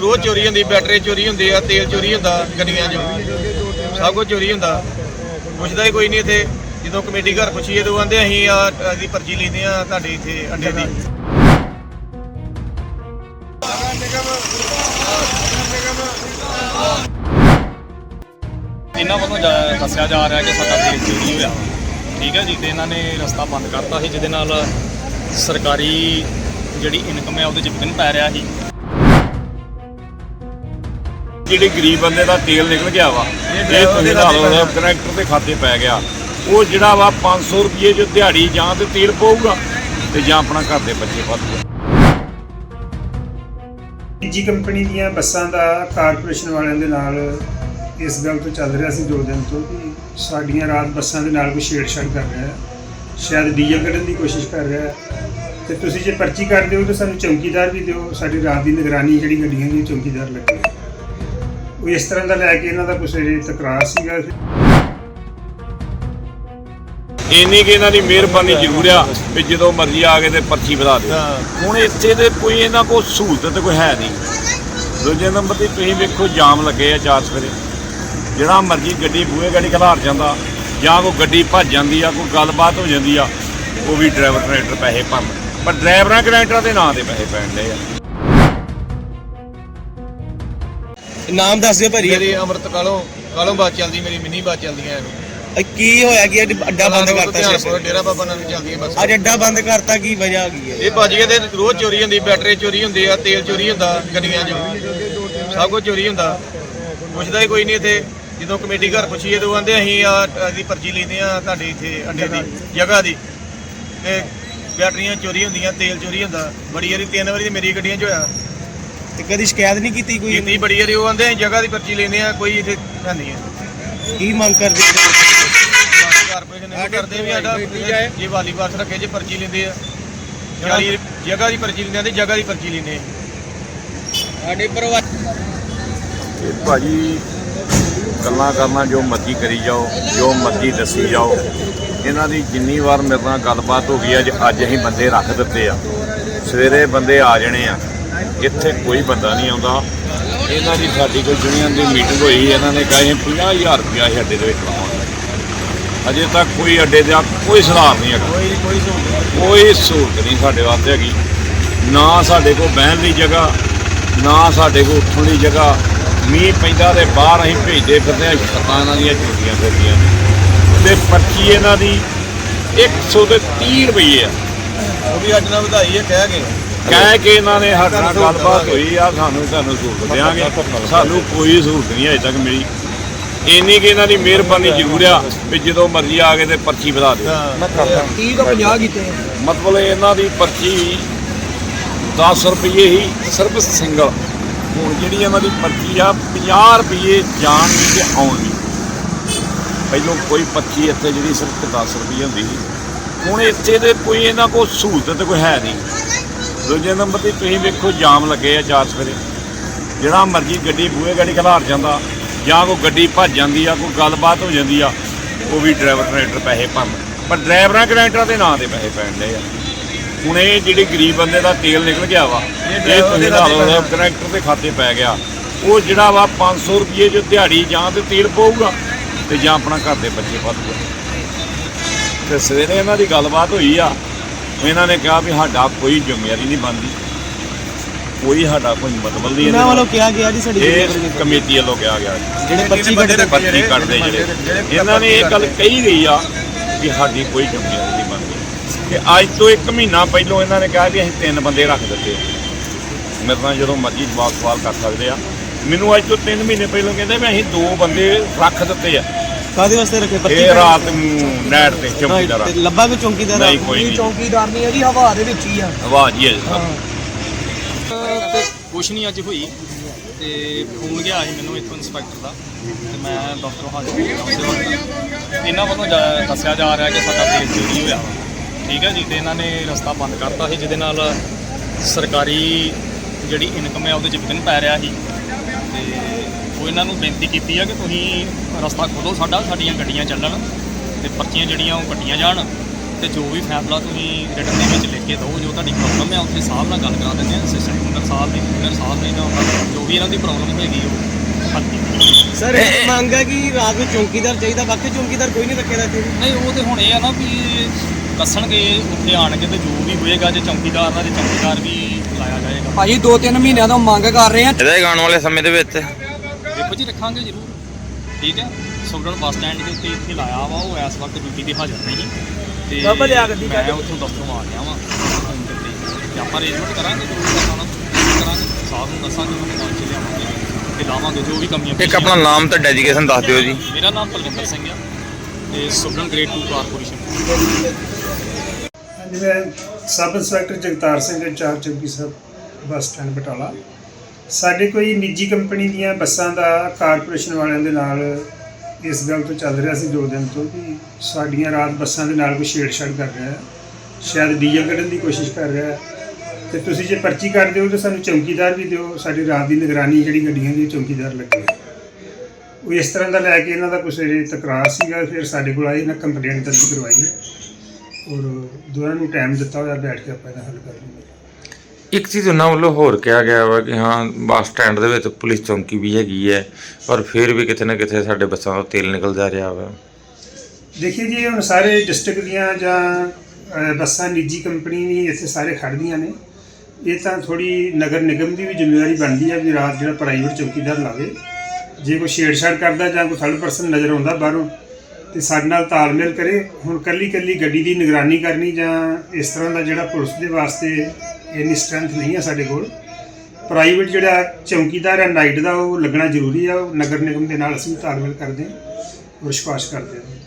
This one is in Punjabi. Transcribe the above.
ਰੋਜ਼ ਚੋਰੀ ਹੁੰਦੀ, ਬੈਟਰੀ ਚੋਰੀ ਹੁੰਦੀ ਆ, ਤੇਲ ਚੋਰੀ ਹੁੰਦਾ ਗੱਡੀਆਂ 'ਚ। ਸਭ ਕੁਝ ਚੋਰੀ ਹੁੰਦਾ। ਪੁੱਛਦਾ ਹੀ ਕੋਈ ਨਹੀਂ ਇੱਥੇ। ਜਦੋਂ ਕਮੇਟੀ ਘਰ ਪੁੱਛੀਏ ਤਾਂ ਕਹਿੰਦੇ ਅਸੀਂ ਆ, ਅਸੀਂ ਪਰਚੀ ਲੈਂਦੇ ਆ ਤੁਹਾਡੇ ਇੱਥੇ ਅੱਡੇ ਦੀ। ਇਹਨਾਂ ਵੱਲੋਂ ਜਾ- ਦੱਸਿਆ ਜਾ ਰਿਹਾ ਕਿ ਸਾਡਾ ਤੇਲ ਚੋਰੀ ਹੋਇਆ। ਠੀਕ ਹੈ ਜੀ, ਤੇ ਇਹਨਾਂ ਨੇ ਰਸਤਾ ਬੰਦ ਕਰਤਾ ਸੀ, ਜਿਹਦੇ ਨਾਲ ਸਰਕਾਰੀ ਜਿਹੜੀ ਇਨਕਮ ਹੈ, ਉਹਦੇ 'ਚ ਵਿਘਨ ਪੈ ਰਿਹਾ ਸੀ। ਜਿਹੜੇ ਗਰੀਬ ਬੰਦੇ ਦਾ ਤੇਲ ਨਿਕਲ ਗਿਆ ਵਾ ਇਹ ਤੁਸੀਂ ਲਾ ਲਓ ਕਨੈਕਟਰ ਦੇ ਖਾਤੇ ਪੈ ਗਿਆ। ਉਹ ਜਿਹੜਾ ਵਾ 500 ਰੁਪਏ ਜੋ ਦਿਹਾੜੀ ਜਾਂ ਤੇ ਤੇਲ ਪਊਗਾ ਤੇ ਜਾਂ ਆਪਣਾ ਘਰ ਦੇ ਬੱਚੇ ਪਾਲੂਗਾ ਨਿੱਜੀ ਕੰਪਨੀ ਦੀਆਂ ਬੱਸਾਂ ਦਾ ਕਾਰਪੋਰੇਸ਼ਨ ਵਾਲਿਆਂ ਦੇ ਨਾਲ ਇਸ ਗੱਲ ਤੋਂ ਚੱਲ ਰਿਹਾ ਸੀ ਦੋ ਦਿਨ ਤੋਂ ਕਿ ਸਾਡੀਆਂ ਰਾਤ ਬੱਸਾਂ ਦੇ ਨਾਲ ਕੋਈ ਛੇੜਛਾੜ ਕਰ ਰਿਹਾ ਹੈ। ਸ਼ਾਇਦ ਡੀਜ਼ਲ ਕੱਢਣ ਦੀ ਕੋਸ਼ਿਸ਼ ਕਰ ਰਿਹਾ ਹੈ। ਤੇ ਤੁਸੀਂ ਜੇ ਪਰਚੀ ਕੱਢ ਦਿਓ ਤਾਂ ਸਾਨੂੰ ਚੌਕੀਦਾਰ ਵੀ ਦਿਓ। ਸਾਡੀ ਰਾਤ ਦੀ ਨਿਗਰਾਨੀ ਜਿਹੜੀ ਗੱਡੀਆਂ ਦੀ ਚੌਕੀਦਾਰ ਲੱਗੇ ਉਹ ਇਸ ਤਰ੍ਹਾਂ ਦਾ ਲੈ ਕੇ ਇਹਨਾਂ ਦਾ ਇਹ ਤਕਰਾਰ ਸੀਗਾ? ਇੰਨੀ ਕਿ ਇਹਨਾਂ ਦੀ ਮਿਹਰਬਾਨੀ ਜ਼ਰੂਰ ਆ ਵੀ ਜਦੋਂ ਮਰਜ਼ੀ ਆ ਕੇ ਤੇ ਪਰਚੀ ਵਧਾ ਹਾਂ। ਹੁਣ ਇੱਥੇ ਤੇ ਕੋਈ ਇਹਨਾਂ ਕੋਲ ਸਹੂਲਤ ਤੇ ਕੋਈ ਹੈ ਨਹੀਂ। ਦੂਜੇ ਨੰਬਰ ਤੇ ਤੁਸੀਂ ਵੇਖੋ ਜਾਮ ਲੱਗੇ ਆ ਚਾਰ ਸਵੇਰੇ। ਜਿਹੜਾ ਮਰਜ਼ੀ ਗੱਡੀ ਬੂਹੇ ਗੱਡੀ ਖਲਾਰ ਜਾਂਦਾ ਜਾਂ ਕੋਈ ਗੱਡੀ ਭੱਜ ਜਾਂਦੀ ਆ ਕੋਈ ਗੱਲਬਾਤ ਹੋ ਜਾਂਦੀ ਆ ਉਹ ਵੀ ਡਰਾਈਵਰ ਕਨੈਕਟਰ ਪੈਸੇ ਭਰਨ। ਪਰ ਡਰਾਈਵਰਾਂ ਕਨੈਕਟਰਾਂ ਦੇ ਨਾਂ ਤੇ ਪੈਸੇ ਪੈਣਦੇ ਆ। ਨਾਮ ਦੱਸ ਦਿਓ ਭਾਜੀ। ਮੇਰੀ ਅੰਮ੍ਰਿਤ ਕਾਲੋਂ ਕਾਲੋਂ ਬਾਤ ਚੱਲਦੀ ਮੇਰੀ ਮਿੰਨੀ ਬਾਤ ਚੱਲਦੀਆਂ ਐ ਇਹ ਕੀ ਹੋਇਆ ਕੀ? ਅੱਜ ਅੱਡਾ ਬੰਦ ਕਰਤਾ ਸੀ ਡੇਰਾ ਬਾਬਾ ਨਾਨਕ ਚੱਲਦੀਆਂ ਬੱਸ। ਅੱਜ ਅੱਡਾ ਬੰਦ ਕਰਤਾ ਕੀ ਵਜ੍ਹਾ ਕੀ ਹੈ? ਇਹ ਭੱਜ ਤੇ ਰੋਜ਼ ਚੋਰੀ ਹੁੰਦੀ ਬੈਟਰੀ ਚੋਰੀ ਹੁੰਦੀ ਆ ਤੇਲ ਚੋਰੀ ਹੁੰਦਾ ਗੱਡੀਆਂ 'ਚ। ਸਭ ਕੁਝ ਚੋਰੀ ਹੁੰਦਾ। ਪੁੱਛਦਾ ਹੀ ਕੋਈ ਨਹੀਂ ਇੱਥੇ। ਜਦੋਂ ਕਮੇਟੀ ਘਰ ਪੁੱਛੀਏ ਤਾਂ ਉਹ ਕਹਿੰਦੇ ਅਸੀਂ ਆ ਅਸੀਂ ਪਰਚੀ ਲੈਂਦੇ ਆ ਤੁਹਾਡੇ ਇੱਥੇ ਅੱਡੇ ਦੀ ਜਗ੍ਹਾ ਦੀ। ਤੇ ਬੈਟਰੀਆਂ ਚੋਰੀ ਹੁੰਦੀਆਂ ਤੇਲ ਚੋਰੀ ਹੁੰਦਾ। ਬੜੀ ਵਾਰੀ ਤਿੰਨ ਵਾਰੀ ਮੇਰੀ ਗੱਡੀਆਂ 'ਚ ਹੋਇਆ। ਤੇ ਕਦੀ ਸ਼ਿਕਾਇਤ ਨਹੀਂ ਕੀਤੀ ਕੋਈ? ਕੀਤੀ ਬੜੀ ਵਾਰੀ ਉਹ ਅਸੀਂ ਜਗ੍ਹਾ ਦੀ ਪਰਚੀ ਲੈਂਦੇ ਆ ਕੋਈ ਇੱਥੇ ਹੈ ਨਹੀਂ ਹੈ। ਕੀ ਮੰਗ ਕਰਦੇ ਹੋ? ਕਾਰਪੋਰੇਸ਼ਨ ਨੇ ਕਰਦੇ ਵੀ ਸਾਡਾ ਜੇ ਵਾਲੀ ਬੱਸ ਰੱਖੇ ਜੇ ਪਰਚੀ ਲੈਂਦੇ ਆ। ਜਗ੍ਹਾ ਦੀ ਪਰਚੀ ਲੈਂਦੇ ਆ ਤੇ ਜਗ੍ਹਾ ਦੀ ਪਰਚੀ ਲੈਂਦੇ ਆ। ਸਾਡੇ ਪਰਿਵਾਰ ਇਹ ਭਾਜੀ ਗੱਲਾਂ ਕਰਨਾ ਜੋ ਮਰਜ਼ੀ ਕਰੀ ਜਾਓ ਜੋ ਮਰਜ਼ੀ ਦੱਸੀ ਜਾਓ। ਇਹਨਾਂ ਦੀ ਜਿੰਨੀ ਵਾਰ ਮੇਰੇ ਨਾਲ ਗੱਲਬਾਤ ਹੋ ਗਈ ਅੱਜ ਅੱਜ ਅਸੀਂ ਬੰਦੇ ਰੱਖ ਦਿੱਤੇ ਆ। ਸਵੇਰੇ ਬੰਦੇ ਆ ਜਾਣੇ ਆ। ਇੱਥੇ ਕੋਈ ਬੰਦਾ ਨਹੀਂ ਆਉਂਦਾ। ਇਹਨਾਂ ਦੀ ਸਾਡੀ ਕੋਈ ਯੂਨੀਅਨ ਦੀ ਮੀਟਿੰਗ ਹੋਈ ਇਹਨਾਂ ਨੇ ਕਹੇ 50000 ਰੁਪਇਆ ਅਸੀਂ ਅੱਡੇ ਦੇ ਵਿੱਚ ਲਾਵਾਂਗੇ ਅਜੇ ਤੱਕ ਕੋਈ ਅੱਡੇ ਦਾ ਕੋਈ ਸੁਧਾਰ ਨਹੀਂ ਹੈਗਾ। ਕੋਈ ਕੋਈ ਸਹੂਲਤ ਕੋਈ ਸਹੂਲਤ ਨਹੀਂ ਸਾਡੇ ਵਾਸਤੇ ਹੈਗੀ। ਨਾ ਸਾਡੇ ਕੋਲ ਬਹਿਣ ਦੀ ਜਗ੍ਹਾ ਨਾ ਸਾਡੇ ਕੋਲ ਉੱਠਣ ਦੀ ਜਗ੍ਹਾ। ਮੀਂਹ ਪੈਂਦਾ ਤੇ ਬਾਹਰ ਅਸੀਂ ਭੇਜਦੇ ਫਿਰਦੇ ਆ ਇਹਨਾਂ ਦੀਆਂ ਚੁੱਕੀਆਂ ਫਿਰਦੀਆਂ ਤੇ ਪਰਚੀ ਇਹਨਾਂ ਦੀ 130 ਰੁਪਏ ਆ। ਉਹ ਵੀ ਅੱਜ ਨਾਲ ਵਧਾਈ ਹੈ ਕਹਿ ਗਏ। ਕਹਿ ਕੇ ਇਹਨਾਂ ਨੇ ਸਾਡੇ ਨਾਲ ਗੱਲਬਾਤ ਹੋਈ ਆ ਸਾਨੂੰ ਤੁਹਾਨੂੰ ਸਹੂਲਤ ਦੇਾਂਗੇ ਸਾਨੂੰ ਕੋਈ ਸਹੂਲਤ ਨਹੀਂ ਅਜੇ ਤੱਕ ਮਿਲੀ। ਇੰਨੀ ਕਿ ਇਹਨਾਂ ਦੀ ਮਿਹਰਬਾਨੀ ਜ਼ਰੂਰ ਆ ਵੀ ਜਦੋਂ ਮਰਜ਼ੀ ਆ ਕੇ ਤੇ ਪਰਚੀ ਵਧਾ ਦਿਓ। ਹਾਂ 30 ਤੋਂ 50 ਕੀਤੇ ਮਤਲਬ ਇਹਨਾਂ ਦੀ ਪਰਚੀ 10 ਰੁਪਏ ਹੀ ਸਿਰਫ ਸਿੰਗਲ। ਹੁਣ ਜਿਹੜੀ ਇਹਨਾਂ ਦੀ ਪਰਚੀ ਆ 50 ਰੁਪਏ ਜਾਣ ਦੀ ਤੇ ਆਉਣ ਦੀ। ਪਹਿਲੋਂ ਕੋਈ ਪਰਚੀ ਇੱਥੇ ਜਿਹੜੀ ਸਿਰਫ 10 ਰੁਪਏ ਹੁੰਦੀ ਸੀ। ਹੁਣ ਇੱਥੇ ਤੇ ਕੋਈ ਇਹਨਾਂ ਕੋਲ ਸਹੂਲਤ ਤੇ ਕੋਈ ਹੈ ਨਹੀਂ। ਦੂਜੇ ਨੰਬਰ ਤੇ ਤੁਸੀਂ ਵੇਖੋ ਜਾਮ ਲੱਗੇ ਆ ਚਾਰ ਸਵੇਰੇ। ਜਿਹੜਾ ਮਰਜ਼ੀ ਗੱਡੀ ਬੂਹੇ ਗੱਡੀ ਖਲਾਰ ਜਾਂਦਾ ਜਾਂ ਕੋਈ ਗੱਡੀ ਭੱਜ ਜਾਂਦੀ ਆ ਕੋਈ ਗੱਲਬਾਤ ਹੋ ਜਾਂਦੀ ਆ ਉਹ ਵੀ ਡਰਾਈਵਰ ਕਨੈਕਟਰ ਪੈਸੇ ਭਰਨ। ਪਰ ਡਰਾਈਵਰਾਂ ਕਨੈਕਟਰਾਂ ਦੇ ਨਾਂ ਤੇ ਪੈਸੇ ਪੈਣਦੇ ਆ। ਹੁਣ ਇਹ ਜਿਹੜੀ ਗਰੀਬ ਬੰਦੇ ਦਾ ਤੇਲ ਨਿਕਲ ਗਿਆ ਵਾ ਇਹ ਤੁਸੀਂ ਲਾ ਲਓ ਕਨੈਕਟਰ ਦੇ ਖਾਤੇ ਪੈ ਗਿਆ। ਉਹ ਜਿਹੜਾ ਵਾ 500 ਰੁਪਏ ਜੋ ਦਿਹਾੜੀ ਜਾਂ ਤੇ ਤੇਲ ਪਊਗਾ ਤੇ ਜਾਂ ਆਪਣਾ ਘਰ ਦੇ ਬੱਚੇ ਪਾਲੂਗਾ ਤੇ ਸਵੇਰੇ ਇਹਨਾਂ ਦੀ ਗੱਲਬਾਤ ਹੋਈ ਆ ਇਹਨਾਂ ਨੇ ਕਿਹਾ ਵੀ ਸਾਡਾ ਕੋਈ ਜ਼ਿੰਮੇਵਾਰੀ ਨਹੀਂ ਬਣਦੀ ਕੋਈ ਸਾਡਾ ਕੋਈ ਮਤਲਬ ਨਹੀਂ ਇਹਨਾਂ ਵੱਲੋਂ। ਕਿਹਾ ਗਿਆ ਜੀ ਸਾਡੀ ਇਹ ਕਮੇਟੀ ਵੱਲੋਂ ਕਿਹਾ ਗਿਆ ਜੀ। ਜਿਹੜੇ 25 ਬੰਦੇ ਘੰਟੇ ਪਰਚੀ ਕੱਢਦੇ ਜਿਹੜੇ ਇਹਨਾਂ ਨੇ ਇਹ ਗੱਲ ਕਹੀ ਗਈ ਆ ਕਿ ਸਾਡੀ ਕੋਈ ਜ਼ਿੰਮੇਵਾਰੀ ਨਹੀਂ ਬਣਦੀ ਤੇ ਅੱਜ ਤੋਂ 1 ਮਹੀਨਾ ਪਹਿਲਾਂ ਇਹਨਾਂ ਨੇ ਕਿਹਾ ਵੀ ਅਸੀਂ ਤਿੰਨ ਬੰਦੇ ਰੱਖ ਦਿੱਤੇ ਆ। ਮੇਰੇ ਨਾਲ ਜਦੋਂ ਮਰਜ਼ੀ ਜਵਾਬ ਸਵਾਲ ਕਰ ਸਕਦੇ ਆ ਮੈਨੂੰ ਅੱਜ ਤੋਂ 3 ਮਹੀਨੇ ਪਹਿਲਾਂ ਕਹਿੰਦੇ ਵੀ ਅਸੀਂ ਦੋ ਬੰਦੇ ਰੱਖ ਦਿੱਤੇ ਆ ਕਾਦੇ ਵਾਸਤੇ ਰੱਖੇ? ਇਹ ਰਾਤ ਨੂੰ ਨੈਟ ਤੇ ਚੌਕੀਦਾਰ ਤੇ ਲੱਭਾ ਕੋ ਚੌਂਕੀਦਾਰ ਨਹੀਂ ਕੋਈ ਨਹੀਂ। ਚੌਂਕੀਦਾਰ ਨਹੀਂ ਹੈ ਜੀ ਹਵਾ ਦੇ ਵਿੱਚ ਹੀ ਆ। ਆਵਾਜ਼ ਹੀ ਹੈ। ਤੇ ਕੁਛ ਨਹੀਂ ਅੱਜ ਹੋਈ। ਤੇ ਫੋਨ ਗਿਆ ਸੀ ਮੈਨੂੰ ਇੱਥੋਂ ਇੰਸਪੈਕਟਰ ਦਾ। ਤੇ ਮੈਂ ਦਫ਼ਤਰੋਂ ਹਾਜ਼ਰ ਹੋਇਆ ਉਸੇ ਵਕਤ। ਇਹਨਾਂ ਵੱਲੋਂ ਜਾ- ਦੱਸਿਆ ਜਾ ਰਿਹਾ ਕਿ ਸਾਡਾ ਤੇਲ ਚੋਰੀ ਹੋਇਆ। ਠੀਕ ਹੈ ਜੀ ਤੇ ਇਹਨਾਂ ਨੇ ਰਸਤਾ ਬੰਦ ਕਰਤਾ ਸੀ ਜਿਹਦੇ ਨਾਲ ਸਰਕਾਰੀ ਜਿਹੜੀ ਇਨਕਮ ਹੈ ਉਹਦੇ 'ਚ ਵਿਘਨ ਪੈ ਰਿਹਾ ਸੀ। ਤੇ ਉਹ ਇਹਨਾਂ ਨੂੰ ਬੇਨਤੀ ਕੀਤੀ ਆ ਕਿ ਤੁਸੀਂ ਰਸਤਾ ਖੋਲੋ ਸਾਡਾ ਸਾਡੀਆਂ ਗੱਡੀਆਂ ਚੱਲਣ ਤੇ ਪਰਚੀਆਂ ਜਿਹੜੀਆਂ ਉਹ ਕੱਟੀਆਂ ਜਾਣ ਤੇ ਜੋ ਵੀ ਫੈਸਲਾ ਤੁਸੀਂ ਰਿਟਨ ਦੇ ਵਿੱਚ ਲਿਖ ਕੇ ਦਿਓ ਜੋ ਤੁਹਾਡੀ ਪ੍ਰੋਬਲਮ ਹੈ ਉੱਥੇ ਸਾਹਿਬ ਨਾਲ ਗੱਲ ਕਰਾ ਦਿੰਦੇ ਆ ਅਸਿਸਟੈਂਟ ਇੰਜੀਨੀਅਰ ਸਾਹਿਬ ਨੇ ਇੰਜੀਨੀਅਰ ਸਾਹਿਬ ਨੇ ਦਾ ਜੋ ਵੀ ਇਹਨਾਂ ਦੀ ਪ੍ਰੋਬਲਮ ਹੈਗੀ ਉਹ ਹੱਲ ਕੀਤੀ। ਸਰ ਇਹ ਮੰਗ ਹੈ ਕਿ ਰਾਤ ਨੂੰ ਚੌਂਕੀਦਾਰ ਚਾਹੀਦਾ ਬਾਕੀ ਚੌਂਕੀਦਾਰ ਕੋਈ ਨਹੀਂ ਰੱਖੇਦਾ ਇੱਥੇ। ਨਹੀਂ ਉਹ ਤੇ ਹੁਣ ਇਹ ਆ ਨਾ ਵੀ ਦੱਸਣਗੇ ਉੱਥੇ ਆਣ ਕੇ ਤੇ ਜੋ ਵੀ ਹੋਏਗਾ ਜੇ ਚੌਕੀਦਾਰ ਦਾ ਤੇ ਚੌਕੀਦਾਰ ਵੀ ਲਾਇਆ ਜਾਏਗਾ। ਭਾਜੀ 2-3 ਮਹੀਨਿਆਂ ਤੋਂ ਮੰਗ ਕਰ ਰਹੇ ਆ। ਇਹਦਾ ਹੀ ਆਉਣ ਵਾਲੇ ਸਮੇਂ ਦੇ ਵਿੱਚ। ਦੇਖੋ ਜੀ ਰੱਖਾਂਗੇ ਜ਼ਰੂਰ। ਠੀਕ ਹੈ? ਸੁਗੜਨ ਬੱਸ ਸਟੈਂਡ ਦੇ ਉੱਤੇ ਇੱਥੇ ਲਾਇਆ ਵਾ ਉਹ ਇਸ ਵਕਤ ਡਿਊਟੀ ਤੇ ਹਾਜ਼ਰ ਨਹੀਂ। ਤੇ ਬਾਬਾ ਲਿਆ ਗੱਡੀ ਮੈਂ ਉੱਥੋਂ ਦਫ਼ਤਰੋਂ ਆ ਗਿਆ ਵਾਂ। ਫੋਨ ਤੇ ਤੇ ਆਪਾਂ ਅਰੇਂਜਮੈਂਟ ਕਰਾਂਗੇ ਜ਼ਰੂਰ ਕਰਨਾ ਕਰਾਂਗੇ। ਸਾਹਿਬ ਨੂੰ ਦੱਸਾਂਗੇ ਉਹਨੂੰ ਪਹੁੰਚ ਕੇ ਲਿਆਵਾਂਗੇ ਤੇ ਲਾਵਾਂਗੇ ਜੋ ਵੀ ਕਮੀਆਂ ਇੱਕ ਆਪਣਾ ਨਾਮ ਤੇ ਡੈਡੀਕੇਸ਼ਨ ਦੱਸ ਦਿਓ ਜੀ। ਮੇਰਾ ਨਾਮ ਪਲਵਿੰਦਰ ਸਿੰਘ ਆ। ਤੇ ਸੁਗੜਨ ਗ੍ਰੇਡ 2 ਕਾਰਪੋਰੇਸ਼ਨ ਹਾਂਜੀ ਮੈਂ sub inspector Jagtar Singh incharge ਚੌਕੀ ਸਾਹਿਬ ਬੱਸ ਸਟੈਂਡ ਬਟਾਲਾ। ਸਾਡੇ ਕੋਈ ਨਿੱਜੀ ਕੰਪਨੀ ਦੀਆਂ ਬੱਸਾਂ ਦਾ ਕਾਰਪੋਰੇਸ਼ਨ ਵਾਲਿਆਂ ਦੇ ਨਾਲ ਇਸ ਗੱਲ ਤੋਂ ਚੱਲ ਰਿਹਾ ਸੀ ਦੋ ਦਿਨ ਤੋਂ ਕਿ ਸਾਡੀਆਂ ਰਾਤ ਬੱਸਾਂ ਦੇ ਨਾਲ ਕੋਈ ਛੇੜਛਾੜ ਕਰ ਰਿਹਾ ਹੈ। ਸ਼ਾਇਦ ਡੀਜ਼ਲ ਕੱਢਣ ਦੀ ਕੋਸ਼ਿਸ਼ ਕਰ ਰਿਹਾ ਹੈ। ਤੇ ਤੁਸੀਂ ਜੇ ਪਰਚੀ ਕਰ ਦਿਓ ਤਾਂ ਸਾਨੂੰ ਚੌਕੀਦਾਰ ਵੀ ਦਿਓ। ਸਾਡੀ ਰਾਤ ਦੀ ਨਿਗਰਾਨੀ ਜਿਹੜੀ ਗੱਡੀਆਂ ਦੀ ਚੌਕੀਦਾਰ ਲੱਗੇ। ਉਹ ਇਸ ਤਰ੍ਹਾਂ ਦਾ ਲੈ ਕੇ ਇਹਨਾਂ ਦਾ ਕੁਛ ਇਹ ਤਕਰਾਰ ਸੀਗਾ, ਫਿਰ ਸਾਡੇ ਕੋਲ ਆਏ, ਇਹਨਾਂ ਕੰਪਲੇਂਟ ਦਰਜ ਕਰਵਾਈ। ਹੈ ਔਰ ਦੋਨਾਂ ਨੂੰ ਟਾਈਮ ਦਿੱਤਾ ਹੋਇਆ, ਬੈਠ ਕੇ ਆਪਾਂ ਇਹਦਾ ਹੱਲ ਕਰ ਲਵਾਂਗੇ ਇੱਕ ਚੀਜ਼ ਉਹਨਾਂ ਵੱਲੋਂ ਹੋਰ ਕਿਹਾ ਗਿਆ ਵਾ ਕਿ ਹਾਂ ਬੱਸ ਸਟੈਂਡ ਦੇ ਵਿੱਚ ਪੁਲਿਸ ਚੌਂਕੀ ਵੀ ਹੈਗੀ ਹੈ ਪਰ ਫਿਰ ਵੀ ਕਿਤੇ ਨਾ ਕਿਤੇ ਸਾਡੇ ਬੱਸਾਂ ਤੋਂ ਤੇਲ ਨਿਕਲ ਜਾ ਰਿਹਾ ਵਾ। ਦੇਖੀਏ ਜੀ ਹੁਣ ਸਾਰੇ ਡਿਸਟ੍ਰਿਕਟ ਦੀਆਂ ਜਾਂ ਅਹ, ਬੱਸਾਂ ਨਿੱਜੀ ਕੰਪਨੀ ਵੀ ਇੱਥੇ ਸਾਰੇ ਖੜ੍ਹਦੀਆਂ ਨੇ। ਇਹ ਤਾਂ ਥੋੜੀ ਨਗਰ ਨਿਗਮ ਦੀ ਵੀ ਜ਼ਿੰਮੇਵਾਰੀ ਬਣਦੀ ਹੈ ਵੀ ਰਾਤ ਜਿਹੜਾ ਪ੍ਰਾਈਵੇਟ ਚੌਕੀਦਾਰ ਲਾਵੇ। ਜੇ ਕੋਈ ਛੇੜਛਾੜ ਕਰਦਾ ਜਾਂ ਕੋਈ ਥਰਡ ਪਰਸਨ ਨਜ਼ਰ ਆਉਂਦਾ ਬਾਹਰੋਂ ਤੇ ਸਾਡੇ ਨਾਲ ਤਾਲਮੇਲ ਕਰੇ। ਹੁਣ ਕੱਲੀ ਕੱਲੀ ਗੱਡੀ ਦੀ ਨਿਗਰਾਨੀ ਕਰਨੀ ਜਾਂ ਇਸ ਤਰ੍ਹਾਂ ਦਾ ਜਿਹੜਾ ਪੁਲਿਸ ਦੇ ਵਾਸਤੇ ਇੰਨੀ ਸਟਰੈਂਥ ਨਹੀਂ ਹੈ ਸਾਡੇ ਕੋਲ। ਪ੍ਰਾਈਵੇਟ ਜਿਹੜਾ ਚੌਕੀਦਾਰ ਹੈ ਨਾਈਟ ਦਾ, ਉਹ ਲੱਗਣਾ ਜ਼ਰੂਰੀ ਆ। ਉਹ ਨਗਰ ਨਿਗਮ ਦੇ ਨਾਲ ਅਸੀਂ ਤਾਲਮੇਲ ਕਰਦੇ ਹਾਂ। ਔਰ ਵਿਸ਼ਵਾਸ ਕਰਦੇ ਹਾਂ।